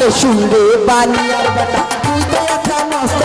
আরে শুনরে বানিয়ার বেটা। তুই তো একটা মস্ত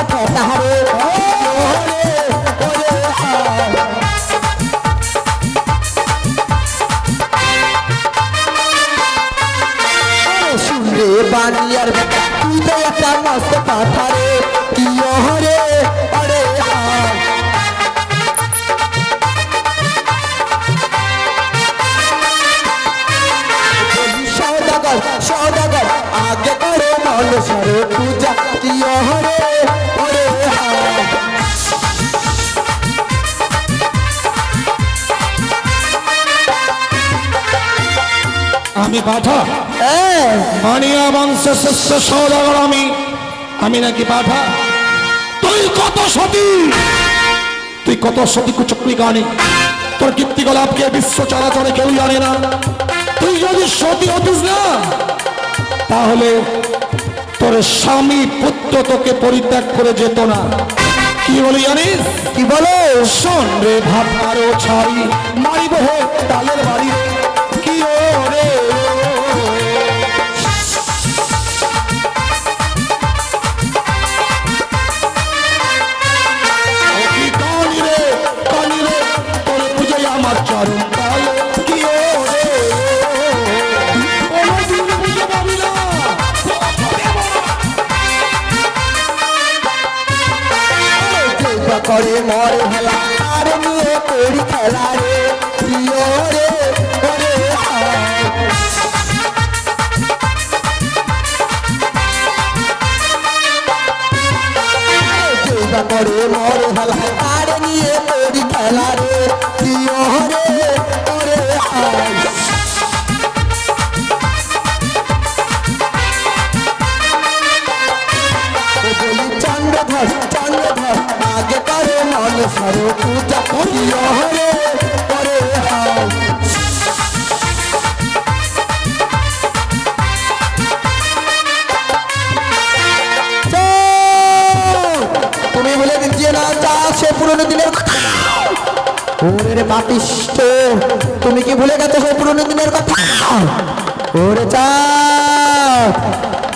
আমি পাঠা। মানিয়া বংশ শস্য সৌদাগর আমি। আমি নাকি পাঠা? তুই কত সতী? তুই কত সতী কুচক্রি গানে? তোর কীর্তি গলাপকে বিশ্ব চলাচলে কেউ জানে না। তুই যদি সতী হতিস না তাহলে তোর স্বামী পুত্র তোকে পরিত্যাগ করে যেত না। কি বলি জানিস? কি বলো শোন রে আরও ছাড়ি মারিব হে তালের বাড়ি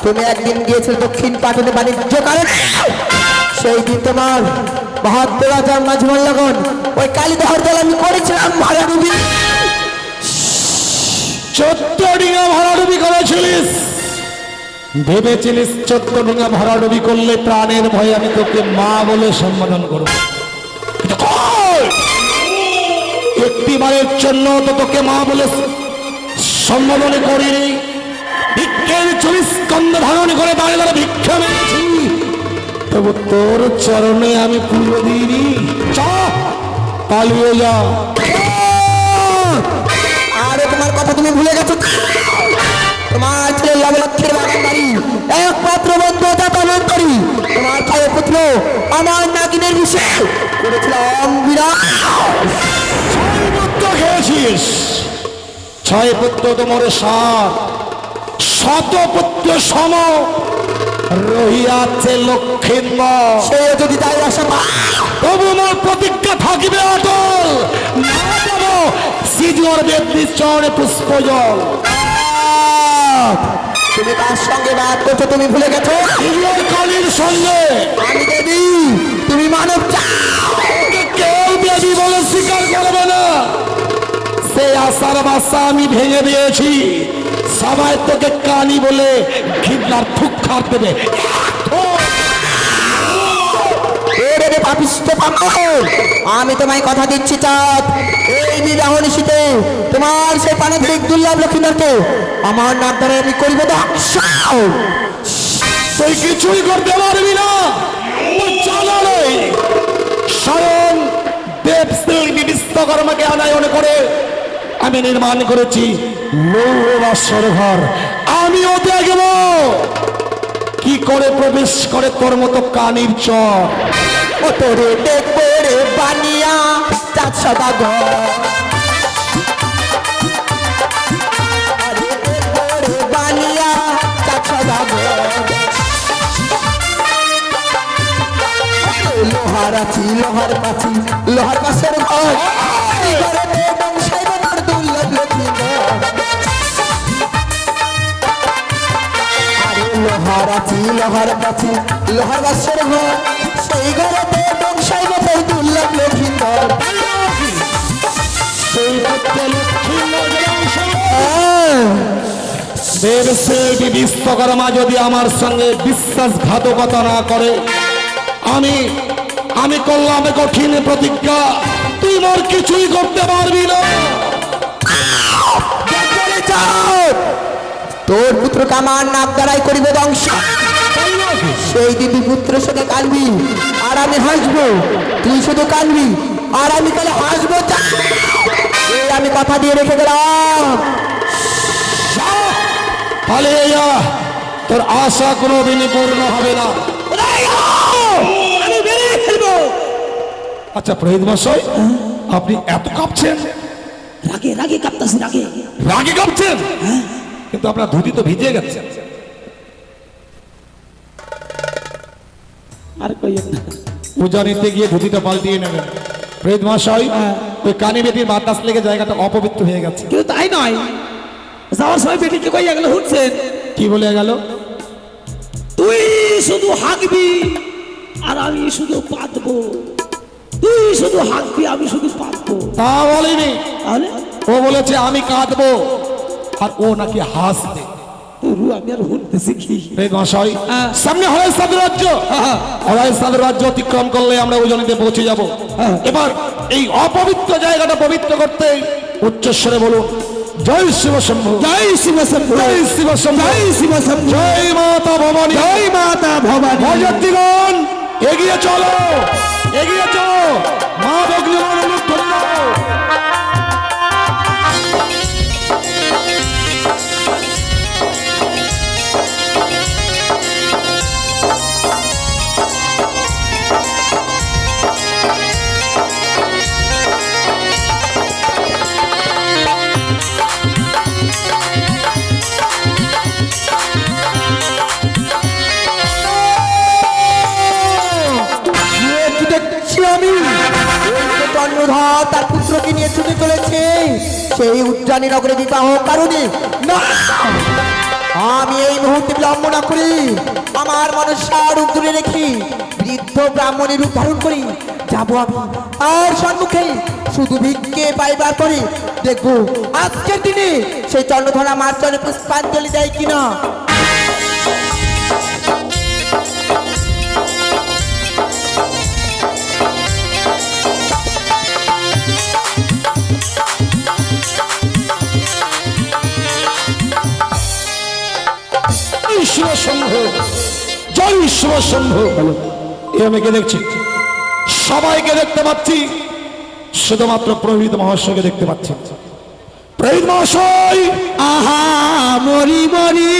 তুমি একদিন গিয়েছিলে দক্ষিণ পাটনে বাণিজ্য কারণে। সেই দিন তোমার বাহাত্তর রাজার মাঝমান লগন ওই কালী দহর দল আমি করেছিলাম ভাড়া ডুবি চোদ্দ ডিঙা ভরাডুবি করেছিলিস। ভেবেছিলিস চোদ্দ ডিঙা ভরাডুবি করলে প্রাণের ভয়ে আমি তোকে মা বলে সম্বোধন করব। কই? একটিবারের জন্য তো তোকে মা বলে সম্বোধন করিনি। স্কন্দ ধারণ করে দাঁড়িয়ে দাঁড়িয়ে ভিক্ষা মেরেছি। তবু তোর চরণে আমি পুজো দিইনি। চ পালিয়ে যা। আরে তোমার কথা তুমি ভুলে গেছো তোমার ছেলে লবলক্ষের বাগান বাড়ি একমাত্র বন্ধু যা পালন করি। তোমার ভাই পুত্র আমার নাগিনের বিষয় করেছিল অম্বিরা পুত্র খেয়েছিস। ছয় পুত্র তোমার সাত। শত পুত্র সম রহিয়াছে লক্ষিন্দর সে যদি তাই আশা তবু আমার প্রতিজ্ঞা থাকিবে অটল। না যাব। সিজুয়ার ব্যক্তির চরণে পুষ্প জল। তুমি তার সঙ্গে বাদ করছ তুমি ভুলে গেছো? সিজুয়ার কালীর সঙ্গে। আমি দেবী তুমি মানব কেউ দেবী বলে স্বীকার করবে না। সেই আশার বাসা আমি ভেঙে দিয়েছি। সবাই তোকে কানি বলে ঘিবলার খাট দেবে। আমি তোমায় কথা দিচ্ছি চাঁদ। এই বিবাহ নিশীতে তোমার সেই পানধিক দুর্লভ লক্ষ্মীদারকে আমার নাম ধরে আমি করিব তুই কিছুই করতে পারবি না। স্বয়ং দেব বিশ্বকর্মাকে আনায়ন করে আমি নির্মাণ করেছি ঘর। আমিও দেখব কি করে প্রবেশ করে তোর মতো কানির চর? ও তোরে দেখব রে বানিয়া চাঁদ সদাগর আরে রে বানিয়া চাঁদ লোহার আছি লোহার পাছি লোহার পাশের ঘর। আছি লোহার কাছে লোহার ঘর। সেই ঘরেতে বংশাই মতো দুর্লভ লক্ষিন্দর সেই পুত্র হ্যাঁ। বিশ্বকর্মা যদি আমার সঙ্গে বিশ্বাসঘাতকতা না করে আমি আমি করলাম কঠিন প্রতিজ্ঞা। তুই মোর কিছুই করতে পারবি না। যাও, তোর পুত্রকে আমার নাক দ্বারাই করিবে ধ্বংস সেই তুই পুত্রের সাথে কাঁদবি আর আমি হাসবো। তুই শুধু কাঁদবি আর আমি তাহলে হাসবো। এই আমি কথা দিয়ে রেখে গেলাম। পালিয়ে তোর আশা কোনোদিনই পূর্ণ হবে না। আচ্ছা প্রহিত মশাই আপনি এত কাঁপছেন? রাগে রাগে কাঁপতাছি রাগে। রাগে কাঁপছেন? কিন্তু আপনার ধুতি তো ভিজে গেছে। আর পূজা নিতে গিয়ে ধুতিটা পাল্টিয়ে নেবেন। প্রহিত মশাই ওই কানি বেটির বাতাস লেগে জায়গাটা অপবিত্র হয়ে গেছে। কিন্তু তাই নয়। যাওয়ার সময় বেটিকে কইয়া গেল শুনছেন কি বলে গেল? তুই শুধু হাঁকবি আর আমি শুধু পাতবো। তুই শুধু হাঁকবি আমি শুধু পাতবো। তা বলেনি। তাহলে? ও বলেছে আমি কাঁদবো। আর ও নাকি হাসবে আমি আর শুনতেছি কি? মশাই। সামনে হরাই সাদের রাজ্য। রাজ্য অতিক্রম করলে আমরা উজনিতে পৌঁছে যাব। এবার এই অপবিত্র জায়গাটা পবিত্র করতে উচ্চস্বরে বলুন জয় শিব শম্ভু। জয় শিব শম্ভু। জয় শিব শম্ভু। জয় শিব শম্ভু। জয় মাতা ভবানী। জয় মাতা ভবানী। এগিয়ে চলো এগিয়ে চলো। মা বগ্নিগণ নগরে বিবাহ কারণে আমি এই মুহূর্তে বিলম্ব করি আমার মনে রূপ দূরে রেখি বৃদ্ধ ব্রাহ্মণের রূপ ধারণ করি। যাব আমি আর সম্মুখে। শুধু ভিক্ষে পাইবার পরে দেখব, আজকের দিনে সেই চন্দ্রধরা মার চলে পুষ্পাঞ্জলি দেয় কিনা? শিব শম্ভু এ আমি কে দেখছি। সবাইকে দেখতে পাচ্ছি। শুধুমাত্র প্রহিত মহাশয়কে দেখতে পাচ্ছি। প্রহিত মহাশয়! আহা, মরি মরি।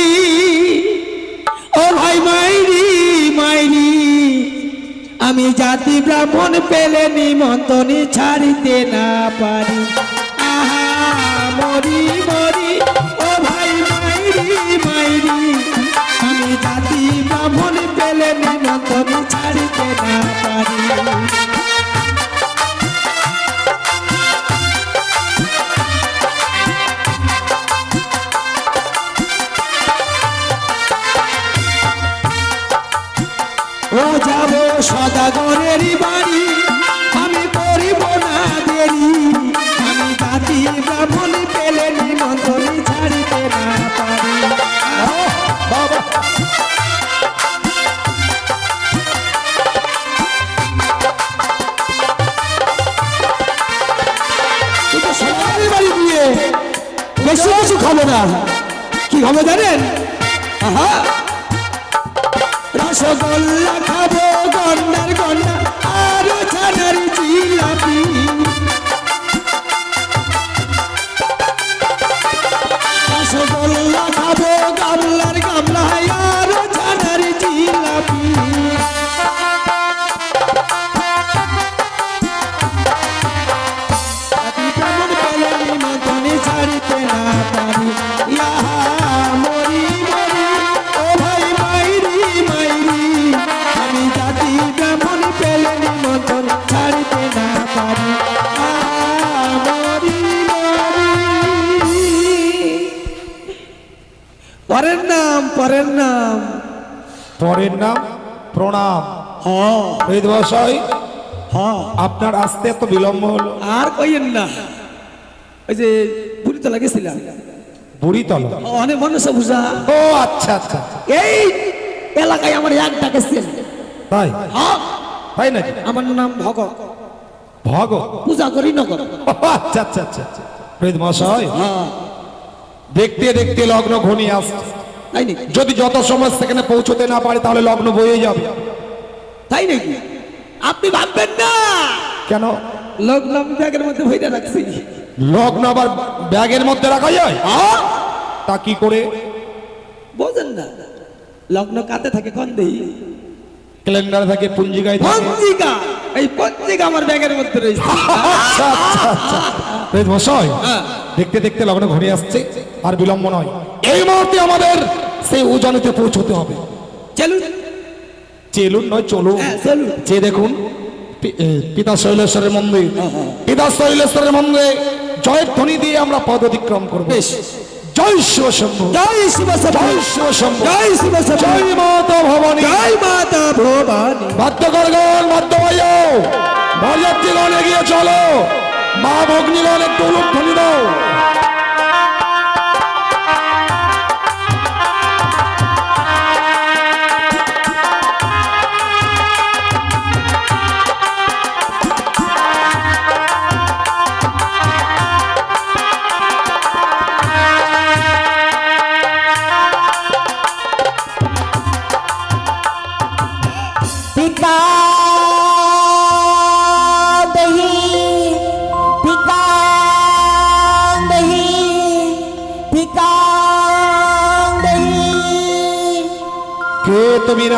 ও ভাই, মাইরি মাইরি। আমি জাতি ব্রাহ্মণ পেলে নিমন্ত্রণে ছাড়িতে না পারি। আহা, মরি মরি। ছাড়িতে পারি হ্যাঁ। হৃদবাসাই হ্যাঁ। আপনার আসতে এত বিলম্ব হলো। আর কইেন না। ওই যে পুরীতলা গেছিলাম। বুড়িতল অনেক মানুষ বুঝা। ও আচ্ছা আচ্ছা। এই এলাকায় আমার এক ডাকেছেন তাই? হ্যাঁ। তাই নাকি? আমার নাম ভগত ভগ পূজা করি নগর। আচ্ছা আচ্ছা আচ্ছা আচ্ছা। হৃদমশাই হ্যাঁ। দেখতে দেখতে লগ্ন ঘনিয়ে আসছে। যদি যত সময় সেখানে পৌঁছতে না পারে তাহলে লগ্ন বয়ে যাবে। তাই নাকি? আপনি ভাববেন না। কেন? লগ্ন আমি ব্যাগের মধ্যে ভইরা রাখছি। লগ্ন আবার ব্যাগের মধ্যে রাখা যায়? তা কি করে? বোঝেন না। লগ্ন কাতে থাকে কোন দেই ক্যালেন্ডার থাকে পুঞ্জিকায় পঞ্জিকা! এই পঞ্জিকা আমার ব্যাগের মধ্যে রয়েছে। আচ্ছা আচ্ছা আচ্ছা। মশাই হ্যাঁ। দেখতে দেখতে লগ্ন ঘুরে আসছে আর বিলম্ব নয়। এই মুহূর্তে আমাদের সেই উজানিতে পৌঁছতে হবে। চলুন। চেলুন নয় চলুন। হ্যাঁ, যে দেখুন পিতা শৈলেশ্বরের মন্দির। পিতা শৈলেশ্বরের মন্দিরে জয়ের ধ্বনি দিয়ে আমরা পদ অতিক্রম করব। জয় শিব শম্ভু। জয় শিব জয় শিব শম্ভু। জয় শিব জয় মাতা ভবানী। জয় মাতা ভবানী। বাদ্যকরগণ বাদ্যবায়। বরযাত্রীগণ এগিয়ে চলো। মা ভগ্নীগণ একটু উলুধ্বনি দাও।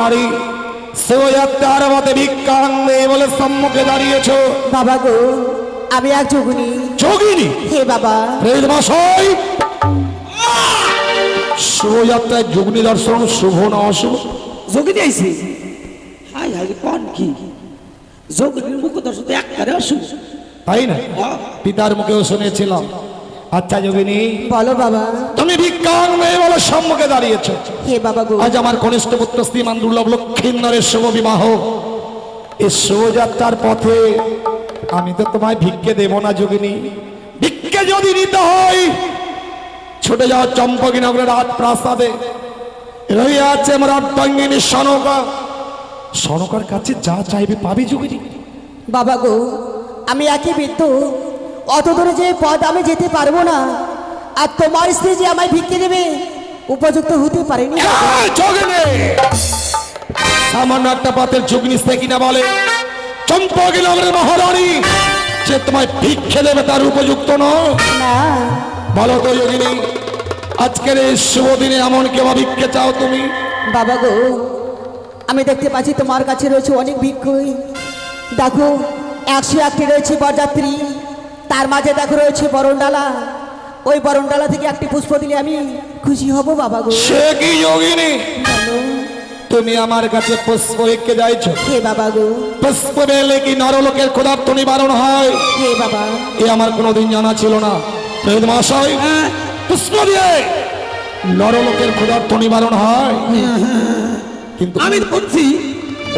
নারী মতে নেই বলে সম্মুখে দাঁড়িয়েছো। বাবা গো আমি এক যোগিনী। যোগিনী? হে বাবা। মশাই শোভাযাত্রায় যুগ্নি দর্শন শুভ না অশুভ? যোগী দিয়েছি হাই হাই কোন কি? মুখ দর্শন তাই না? পিতার মুখেও শুনেছিলাম। আচ্ছা যোগিনী বলো বাবা। তুমি ভিক্ষাং নেই বলো সম্মুখে দাঁড়িয়েছো। হে বাবা গো। আজ আমার কনিষ্ঠ পুত্র শ্রীমান দুর্লভ লক্ষ্মীন্দরের শুভ বিবাহ। এই শোভাযাত্রার পথে আমি তো তোমায় ভিক্ষে দেব না যোগিনী। ভিক্ষে যদি নিতে হয় ছুটে যাও চম্পকী নগরের রাত প্রাসাদে রয়ে আছে আমার অর্ধাঙ্গিনী সনকা। সনকার কাছে যা চাইবে পাবি যোগিনী। বাবা গো আমি একই বৃদ্ধ অত দূরে যে পদ আমি যেতে পারব না আর তোমার স্ত্রী যে আমায় ভিক্ষে দেবে উপযুক্ত হতে পারেনি। যোগিনী সামান্য একটা পথের যুগনি সে কিনা বলে? চম্পকী মহারানী। যে তোমায় ভিক্ষে দেবে তার উপযুক্ত না। বলো তো যোগিনী আজকের এই শুভ দিনে এমন কেউ ভিক্ষে চাও তুমি? বাবা গো আমি দেখতে পাচ্ছি তোমার কাছে রয়েছে অনেক ভিক্ষুই। দেখো একশো একটি রয়েছে বরযাত্রী। তার মাঝে দেখো রয়েছে বরণডালা ওই বরণডালা থেকে একটি পুষ্প দিলে আমি খুশি হব বাবা গো। সে কি যোগিনী? তুমি আমার কাছে পুষ্প ভিক্ষে যাইছো। হে বাবা গো। পুষ্প পেলে কি নরলোকের ক্ষুধার্ত নিবারণ হয়? হে বাবা। এ আমার কোনোদিন জানা ছিল না। বেদ মহাশয় হ্যাঁ। পুষ্প দিয়ে নরলোকের ক্ষুধার্ত নিবারণ হয়। কিন্তু আমি বলছি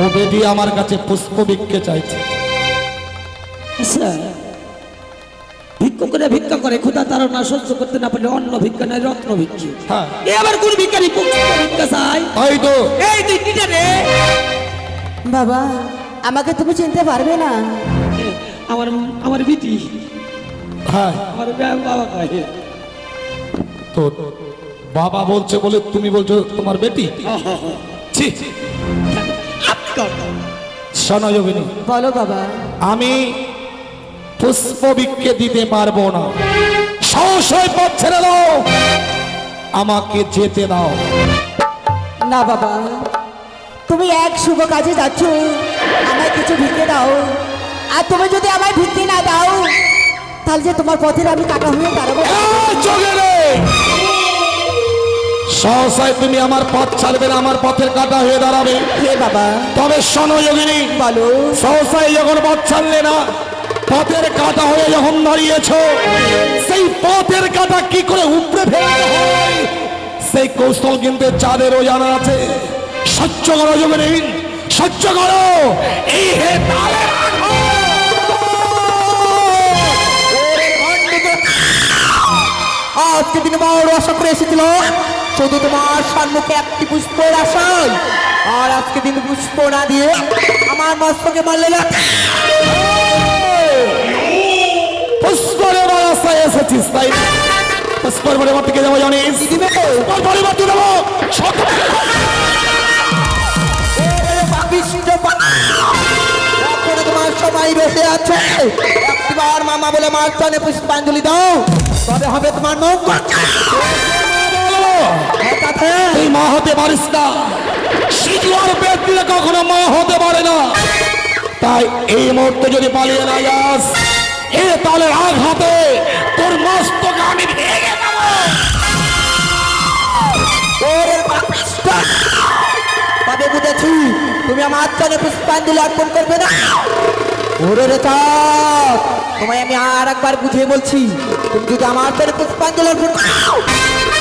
ও বেটি আমার কাছে পুষ্প ভিক্ষে চাইছে। আচ্ছা। ভিক্ষা করে ভিক্ষা করে ক্ষুধা তারা না সহ্য করতে না পারলে অন্য ভিক্ষা নাই রত্ন ভিক্ষি। হ্যাঁ। এ আবার কোন ভিক্ষারি ভিক্ষা চাই? এই তুই কিটা রে। বাবা আমাকে তুমি চিনতে পারবে না। আমার আমার বিটি। হ্যাঁ। আমার বাবা কয় তো বাবা বলছে বলে তুমি বলছো তোমার বেটি? শোনো যোগিনী। বলো বাবা। আমি পুষ্প বিক্ষে দিতে পারব না। সংশয় পথ ছেড়ে দাও। আমাকে যেতে দাও। না বাবা তুমি এক শুভ কাজে যাচ্ছ। আমায় কিছু ভিক্ষে দাও। আর তুমি যদি আমায় ভিক্ষে না দাও তাহলে যে তোমার পথের আমি কাটা হয়ে দাঁড়াবো! সহসায় তুমি আমার পথ ছাড়বে না আমার পথের কাটা হয়ে দাঁড়াবে। হে বাবা। তবে শোনো যোগিনী। বলো। সহসায় যখন পথ ছাড়লে না পথের কাটা হয়ে যখন দাঁড়িয়েছ, সেই পথের কাটা কি করে উপড়ে ফেলতে হয়? সেই কৌশল কিন্তু চাঁদেরও জানা আছে। সহ্য করো যোগিনী সহ্য করো। এই হে আজকে দিনে বড় আশা করে এসেছিল। শুধু তোমার সম্মুখে একটি পুষ্পের আশায়। আর আজকে দিন পুষ্প না দিয়ে আমার মস্তকে মারলে না। এসেছিস তাই? পুষ্পর দেবো জানিস? দিবে আছে। মামা বলে মার পুষ্পাঞ্জলি দাও। তবে হবে তোমার মঙ্গল। তুই মা হতে পারিস না। শিজুয়ার পেট দিলে কখনো মা হতে পারে না। তাই এই মুহূর্তে যদি পালিয়ে না যাস এ তালের আঘাতে তোর মস্তক আমি ভেঙে দেবো। তবে বুঝেছি, তুমি আমার চলে পুষ্পাঞ্জলি অর্পণ করবে না। ওরে রে চাঁদ, তোমায় আমি আর একবার বুঝিয়ে বলছি তুমি যদি আমার চলে পুষ্পাঞ্জলি অর্পণ করো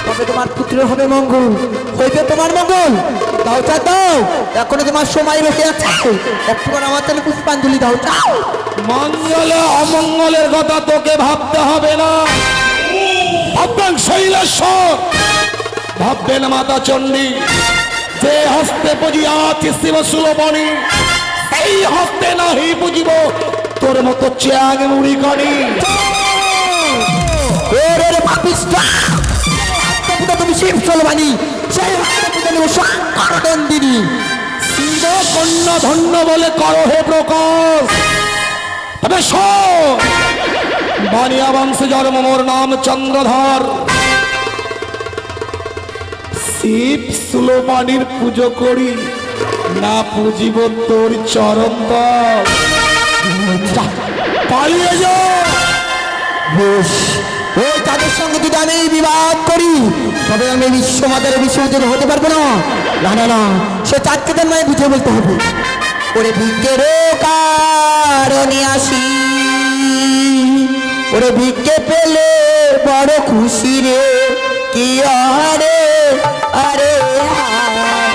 তবে তোমার পুত্রের হবে মঙ্গল। হইবে তোমার মঙ্গল। দাও চাঁদ দাও। এখনও তোমার সময় বেঁচে আছে। একটুবার আমার চলে পুষ্পাঞ্জলি দাও চাও মঙ্গলে অমঙ্গলের কথা তোকে ভাবতে হবে না। ভাববেন শৈলেশ্বর ভাববেন মাতা চণ্ডী। যে হস্তে পুজিয়া শিব সেই হস্তে নাহি পুজিব তোর মতো চ্যাং মুড়ি করি তুমি শিব চলবানি ধন্য বলে করো হে প্রকাশ। বানিয়া জন্ম মোর নাম চন্দ্রধর। শিব সুলোমানির পুজো করি। না পুজিব তোর তল। পালিয়ে যা। ওই তাদের সঙ্গে যদি আমি বিবাদ করি, তবে আমি বিশ্বমাতার বিশ্বজন হতে পারব না। না না সে চারটে দিন নয় বুঝে বলতে হবে। ওরে ভিক্ষের কারণে আসি ওরে ভিক্ষে পেলে বড় খুশি রে। কি আরে আরে হায়।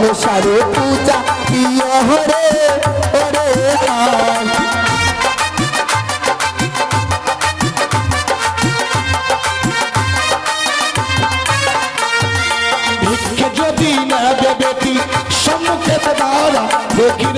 মনসারে পূজা প্রিয় হরে হরে হায়। সম্মুখে দাঁড়া দেখি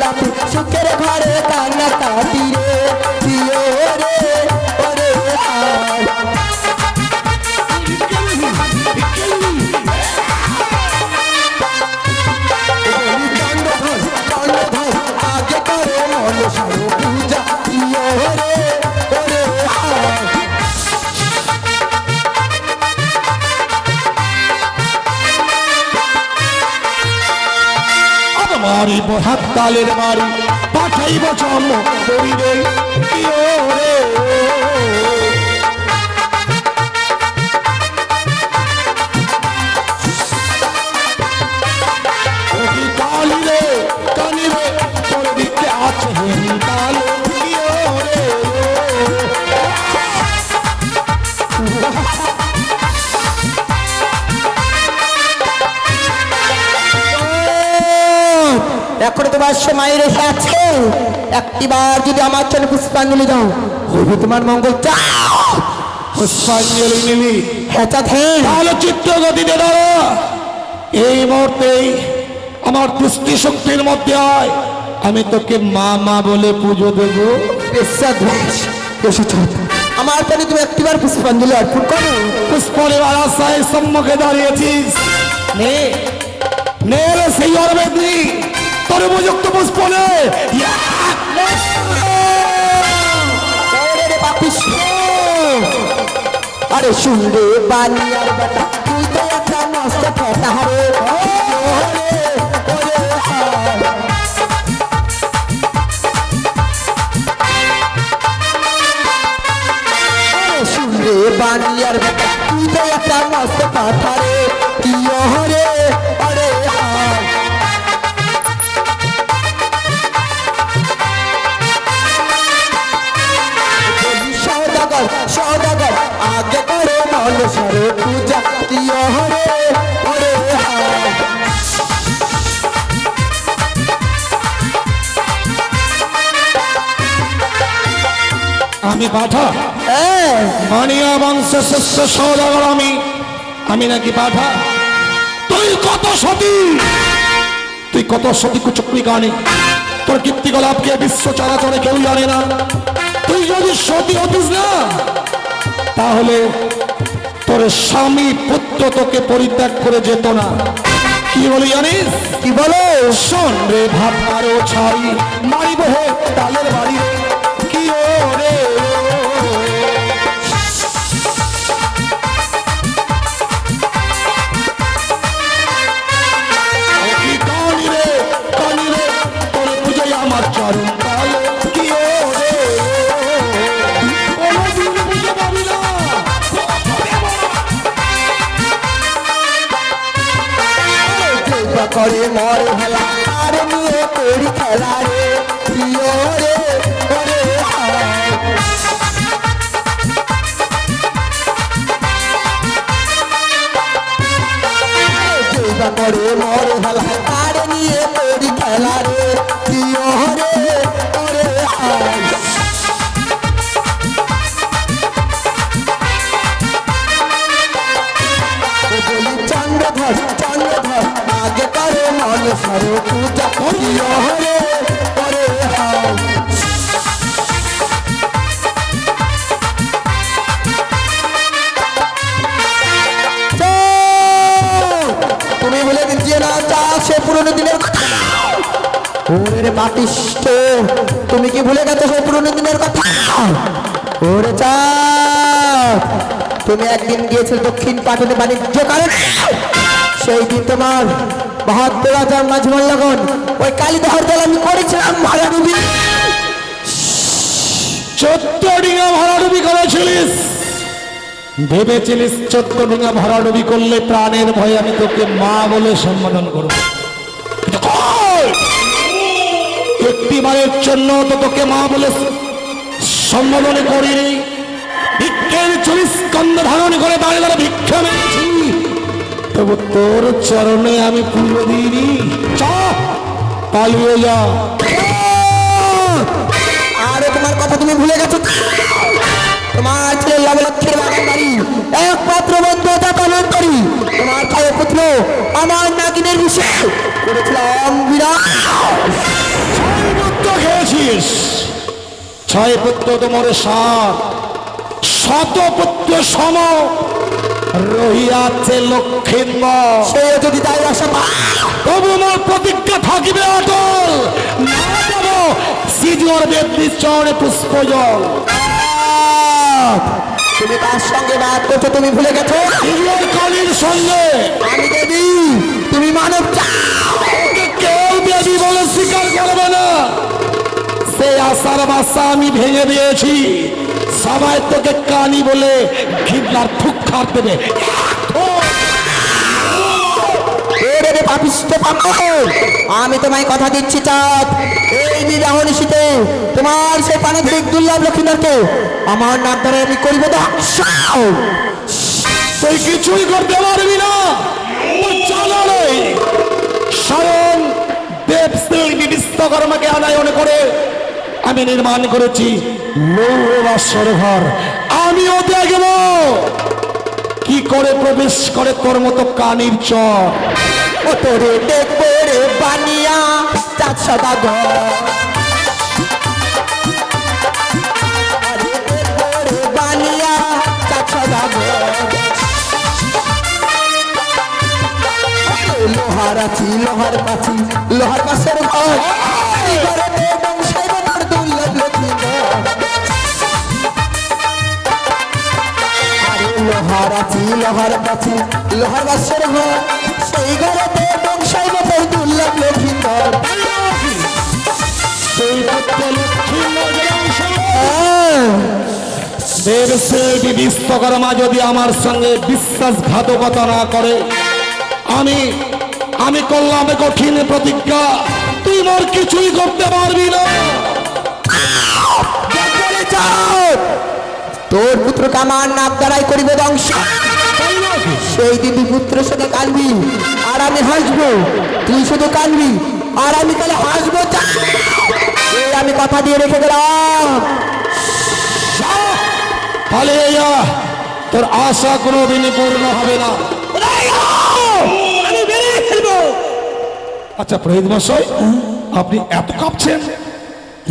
লাপি সুখের ঘরে কান্না কাটি আর মারিব হাত তালের মারি পাঠাইব চম করিবে কি ও রে? ও। তোমার সময় রেখে আছে। একটিবার যদি আমার জন্য পুষ্পাঞ্জলি দাও। হবে তোমার মঙ্গল। চাও পুষ্পাঞ্জলি নিলি। হ্যাঁ তাহলে চিত্ত গতিতে দাঁড়া এই মুহূর্তেই আমার দৃষ্টিশক্তির মধ্যে হয় আমি তোকে মা মা বলে পুজো দেবো। আমার জন্য তুমি একটিবার পুষ্পাঞ্জলি অর্পণ করো। পুষ্পরে আশায় সম্মুখে দাঁড়িয়েছিস। নে। নে সেই অরবেদি রে পাপিষ্ঠ! আরে ফেটা রে বানিয়ার বেটা তুই তো একটা মস্ত পাঠা রে। পাঠা। মানিয়া বংশ শ্রেষ্ঠ সৌদাগর আমি। আমি নাকি পাঠা? তুই কত সতী? তুই কত সতী কুচক্রি গানে তোর কীর্তি গলাপকে বিশ্ব চরাচরে কেউ জানে না। তুই যদি সতী হতিস না তাহলে তোর স্বামী পুত্র তোকে পরিত্যাগ করে যেত না। কি বলি জানিস? কি বলো শোন রে ভাত আরও ছাড়ি মারিব হে তালের বাড়ি তুমি একদিন গিয়েছিলে দক্ষিণ পাটনে বাণিজ্য কারণে সেই দিন তোমার বাহাত্তর হাজার মাঝ মল্লগন ওই কালীদহর দল আমি করেছিলাম ভাড়া ডুবি চোদ্দ ডিঙা ভরাডুবি করেছিলিস। ভেবেছিলিস চোদ্দ ডিঙা ভরাডুবি করলে প্রাণের ভয়ে আমি তোকে মা বলে সম্বোধন করব? একটিবারের জন্য তো তোকে মা বলে সম্বোধন করিনি। ভিক্ষের চল্লিশ স্কন্ধ ধারণ করে দাঁড়িয়ে দাঁড়িয়ে ভিক্ষা মেরেছি। তবু তোর চরণে আমি পুজো দিইনি। চ পালিয়ে যা। আরে তোমার কথা তুমি ভুলে গেছো? তোমার ছেলে লবলক্ষের বাগান বাড়ি একমাত্র বন্ধু পালন করি। তোমার ছয় পুত্র আমার নাগিনের বিষয় করেছিলাম বিরাট। ছয় পুত্র খেয়েছিস। ছয় পুত্র তোমার সাত। শত পুত্র সম রহিয়াছে লক্ষিন্দর সে যদি তাই আশা তবু আমার প্রতিজ্ঞা থাকিবে অটল। না যাব সিজর দেবীর চরণে পুষ্প জল তুমি তার সঙ্গে বাদ করছ তুমি ভুলে গেছো? সিজর কালীর সঙ্গে। আমি দেবী তুমি মানব কেউ দেবী বলে স্বীকার করবে না। সেই আশার বাসা আমি ভেঙে দিয়েছি। সবাই তোকে কানি বলে ঘিবলার ফুক খাট দেবে আমি তোমায় কথা দিচ্ছি চাঁদ। এই বিবাহ নিশীতে তোমার সেই পানবিক দুর্লভ লক্ষ্মীদারকে আমার নাম ধরে আমি করিব তুই কিছুই করতে পারবি না। স্বয়ং দেব বিশ্বকর্মাকে আনায়ন করে আমি নির্মাণ করেছি। লৌহবাসর ঘর আমিও দেখব কি করে প্রবেশ করে তোর মতো কানির চর? ও তোরে দেখব রে বানিয়া চাঁদ সাদা ঘর। লোহার আছি লোহার পাছি লোহার পাশের ঘরে। লোহার আছি লোহার পাছি লোহার বাসের ঘর সেই ঘরে বেগম সাহেবের দুর্লভ লক্ষ্মী সেই পুত্র লক্ষ্মী নজরাংশ হ্যাঁ। বিশ্বকর্মা যদি আমার সঙ্গে বিশ্বাসঘাতকতা না করে আমি আমি করলাম কঠিন প্রতিজ্ঞা। তুই মোর কিছুই করতে পারবি না। তোর পুত্রকে আমার নাক দ্বারাই করিবে ধ্বংস। সেই দিন তুই পুত্রের সাথে কাঁদবি আর আমি হাসবো। তুই শুধু কাঁদবি আর আমি তাহলে হাসবো। আমি কথা দিয়ে রেখে গেলাম। যা তোর আশা কোনোদিনই পূর্ণ হবে না। আচ্ছা প্রহিত মশাই আপনি এত কাঁপছেন?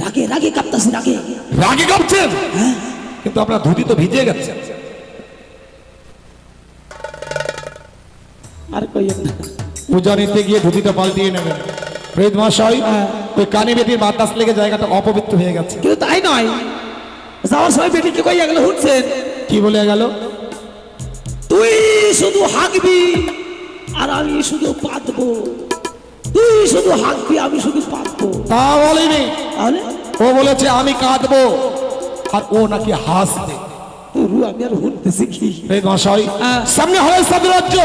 রাগে রাগে কাঁপতাছি রাগে। রাগে কাঁপছেন? কিন্তু আপনার ধুতি তো ভিজে গেছে। আর কইয়েন না পূজা নিতে গিয়ে ধুতিটা পাল্টিয়ে নেবেন। প্রহিত মশাই ওই কানি বেটির বাতাস লেগে জায়গাটা অপবিত্র হয়ে গেছে। কিন্তু তাই নয়। যাওয়ার সময় বেটিকে কইয়া গেল শুনছেন কি বলে গেল? তুই শুধু হাঁকবি আর আমি শুধু পাতবো। তুই শুধু হাঁকবি আমি শুধু পাতবো। তা বলেনি। তাহলে? ও বলেছে আমি কাঁদবো। আর ও নাকি হাসবে? আমি আর শুনতেছি কি? মশাই। সামনে হয় রাজ্য।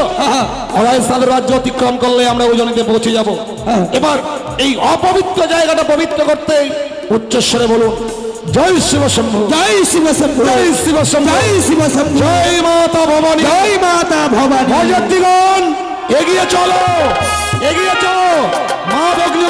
হয় রাজ্য অতিক্রম করলে আমরা উজনিতে পৌঁছে যাব। এবার এই অপবিত্র জায়গাটা পবিত্র করতে উচ্চস্বরে বলুন জয় শিব শম্ভু। জয় শিব শম্ভু। জয় শিব শম্ভু। জয় শিব শম্ভু। জয় মাতা ভবানী। জয় মাতা ভবানী। এগিয়ে চলো এগিয়ে চলো। মা ভগ্নী